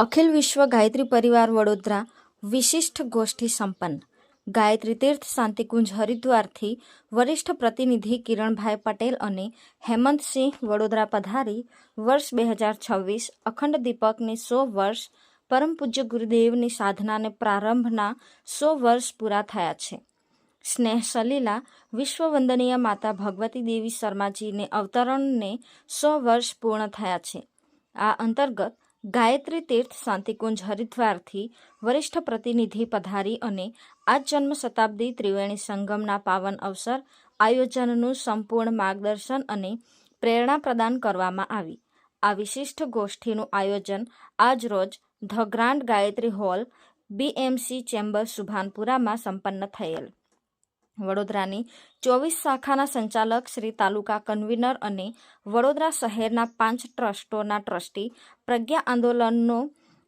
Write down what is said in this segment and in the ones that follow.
અખિલ વિશ્વ ગાયત્રી પરિવાર વડોદરા વિશિષ્ટ ગોષ્ઠી સંપન્ન. ગાયત્રી તીર્થ શાંતિકુંજ હરિદ્વારથી વરિષ્ઠ પ્રતિનિધિ કિરણભાઈ પટેલ અને હેમંતસિંહ વડોદરા પધારી વર્ષ બે હજાર છવ્વીસ અખંડ દીપકની સો વર્ષ, પરમ પૂજ્ય ગુરુદેવની સાધનાને પ્રારંભના સો વર્ષ પૂરા થયા છે. સ્નેહ સલીલા વિશ્વવંદનીય માતા ભગવતી દેવી શર્માજીને અવતરણને સો વર્ષ પૂર્ણ થયા છે. આ અંતર્ગત ગાયત્રી તીર્થ શાંતિકુંજ હરિદ્વારથી વરિષ્ઠ પ્રતિનિધિ પધારી અને આ જન્મ શતાબ્દી ત્રિવેણી સંગમના પાવન અવસર આયોજનનું સંપૂર્ણ માર્ગદર્શન અને પ્રેરણા પ્રદાન કરવામાં આવી. આ વિશિષ્ટ ગોષ્ઠીનું આયોજન આજરોજ the grand Gayatri hall BMC chamber સુભાનપુરામાં સંપન્ન થયેલ. વડોદરાની ચોવીસ શાખાના સંચાલક શ્રી તાલુકા કન્વીનર અને વડોદરા શહેરના પાંચ ટ્રસ્ટોના ટ્રસ્ટી, પ્રજ્ઞા આંદોલનનો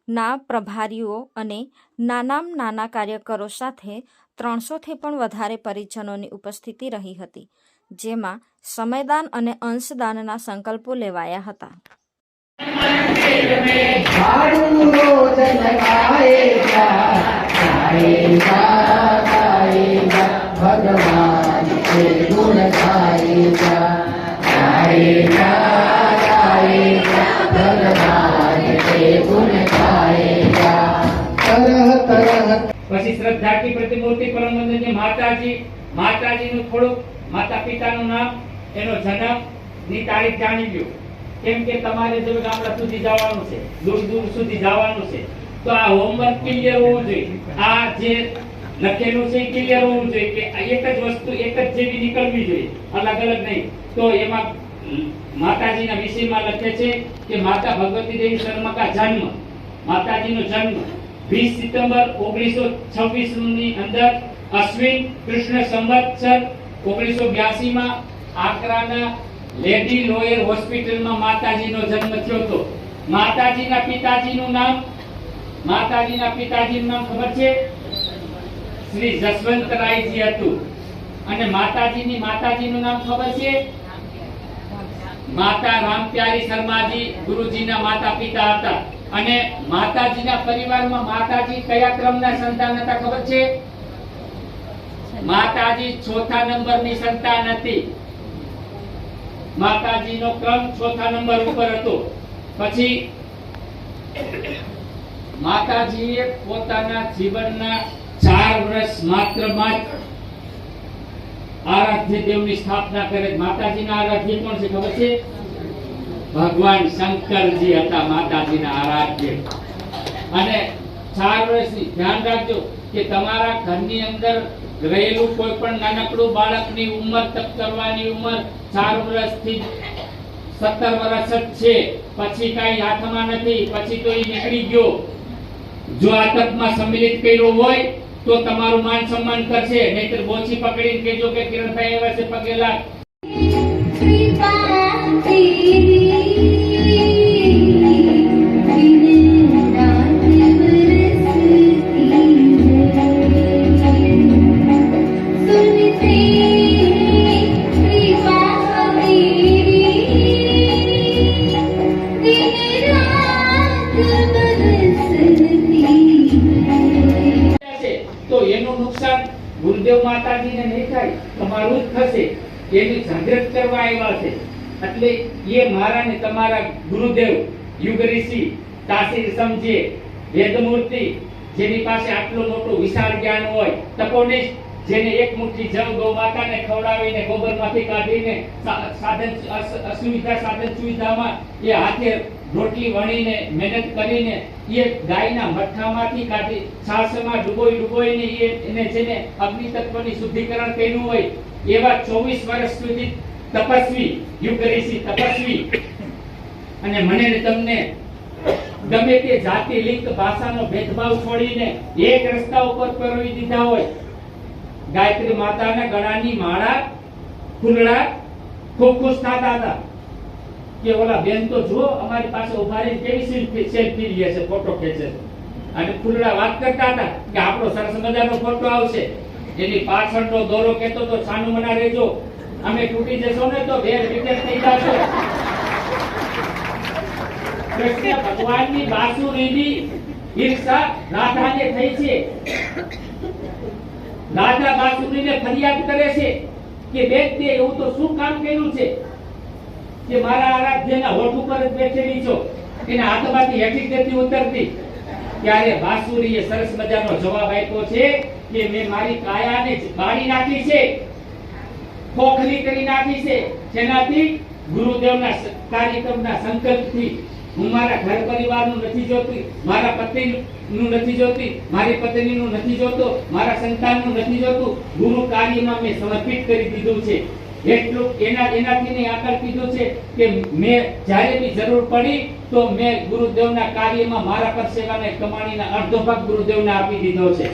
ના પ્રભારીઓ અને નાનામ નાના કાર્યકરો સાથે ત્રણસોથી પણ વધારે પરિજનોની ઉપસ્થિતિ રહી હતી, જેમાં સમયદાન અને અંશદાનના સંકલ્પો લેવાયા હતા. ઝાડુ રોજ લગાએ જા. પછી શ્રદ્ધાથી પ્રતિમૂર્તિ પરમ માતાજી, માતાજીનું થોડુંક માતા પિતાનું નામ, એનો જન્મની તારીખ જાણી લ્યો. કેમ કે તમારે જો ગામડા સુધી જવાનું છે, દૂર દૂર સુધી જવાનું છે, તો આ હોમવર્ક ક્લિયર હોવું જોઈએ. આ જે લખેલું છે ક્લિયર હોવું જોઈએ કે એક જ વસ્તુ એક જ જેવી નીકળવી જોઈએ, અલગ અલગ નહીં. તો એમાં માતાજીના વિષયમાં લખે છે કે માતા ભગવતી દેવી શર્મા કા જન્મ, માતાજીનો જન્મ. 20 સપ્ટેમ્બર 1926 ની અંદર અશ્વિન કૃષ્ણ સંવત્સર 1982 માં આકરાના લેડી લોયર હોસ્પિટલમાં માતાજીનો જન્મ થયો હતો. માતાજીના પિતાજીનું નામ, માતાજીના પિતાજીનું નામ ખબર છે? શ્રી જસવંતરાયજી હતું. અને માતાજીની માતાજીનું નામ ખબર છે? માતા રામપ્યારી શર્માજી ગુરુજીના માતા પિતા હતા. અને માતાજીના પરિવારમાં માતાજી કયા ક્રમના સંતાન હતા ખબર છે? માતાજી ચોથા નંબરની સંતાન હતી. માતાજીનો ક્રમ ચોથા નંબર ઉપર હતો. પછી માતાજીએ પોતાના જીવનના ચાર વર્ષ માત્રમાં જ આરાધ્ય દેવની સ્થાપના કરે. માતાજીના આરાધ્ય કોણ છે ખબર છે? ભગવાન શંકરજી હતા માતાજીના આરાધ્ય. અને ચાર વર્ષની, ધ્યાન રાખજો કે તમારા ઘરની અંદર રહેલું કોઈ પણ નાનકડું બાળકની ઉંમર તપ કરવાની ઉંમર ચાર વર્ષથી સત્તર વર્ષ જ છે. પછી કાંઈ હાથમાં નથી, પછી તો એ નીકળી ગયો. જો આ તપમાં સંમિલિત કર્યો હોય, તો તમારું માન સન્માન કરશે. નહીતર બોછી પકડીને કહેજો કે કિરણભાઈ એવા છે પગે ગુરુદેવ માતાજીને નહીં થાય તમારું જ થશે. એની જાગૃત કરવા આવ્યા છે. એટલે એ મારા ને તમારા ગુરુદેવ યુગ ઋષિ તાસીર સમજે, વેદમૂર્તિ, જેની પાસે આટલું મોટું વિશાળ જ્ઞાન હોય, તપોનિષ્ઠ, જેને એક મુઠ્ઠી જવ ગૌ માતાને ખવડાવીને ગોબરમાંથી કાઢીને સાધન અસુવિધા, સાધન સુવિધામાં એ હાથે રોટલી વણીને, મહેનત કરીને એ ગાયના મઠ્ઠામાંથી કાઢી છાસમાં ડૂબોઈ ડૂબોઈને એને જેને અગ્નિ તત્વની શુદ્ધિકરણ કર્યું હોય, એવા 24 વર્ષ સુધી તપસ્વી યુગરેશી તપસ્વી. અને મને તમને ગમે તે જાતિ લિંગ ભાષાનો ભેદભાવ છોડીને એક રસ્તા ઉપર પરોવી દીધા હોય, ગાયત્રી માતાના ગળાની માળા ફૂલડા ખૂબ ખુશ થતા હતા. કે ઓલા બેન તો જો અમારી પાસે ઊભા રહી કેવી સેલ્ફી સેલ્ફી લે છે, ફોટો ખેંચે છે. અને ફૂલડા વાત કરતા હતા કે આપણો સરસ મજાનો ફોટો આવશે. એની પાછળનો દોરો કહેતો તો છાનું મના રહેજો. અમે તૂટી જશો ને તો વેર વિકેટ થઈ જશો. કૃષ્ણ ભગવાનની બાંસુરીની ઈર્ષા રાધાને થઈ છે. રાધા બાંસુરીને ફરિયાદ કરે છે કે બેન, તે એવું તો શું કામ કર્યું છે કે મારા આરાધ્યના હોઠ ઉપર જ બેઠેલી છો? એના હાથમાંથી હેઠી જ ઉતરતી. ત્યારે બાંસુરીએ સરસ મજાનો જવાબ આપ્યો છે કે મેં મારી કાયાને ને બાળી નાખી છે. ખોખલી કરી નાખી છે. જેનાથી ગુરુદેવના કાર્યક્રમના સંકલ્પથી હું મારા ઘર પરિવારનું નથી જોતી, મારા પતિનું નથી જોતી, મારી પત્નીનું નથી જોતો, મારા સંતાનનું નથી જોતું. ગુરુ કાર્યમાં મેં સમર્પિત કરી દીધું છે. એટલું એના, એનાથી નહીં આગળ કીધું છે કે મેં જ્યારે બી જરૂર પડી તો મેં ગુરુદેવના કાર્યમાં મારા પર સેવાને કમાણીના અડધો ભાગ ગુરુદેવને આપી દીધો છે.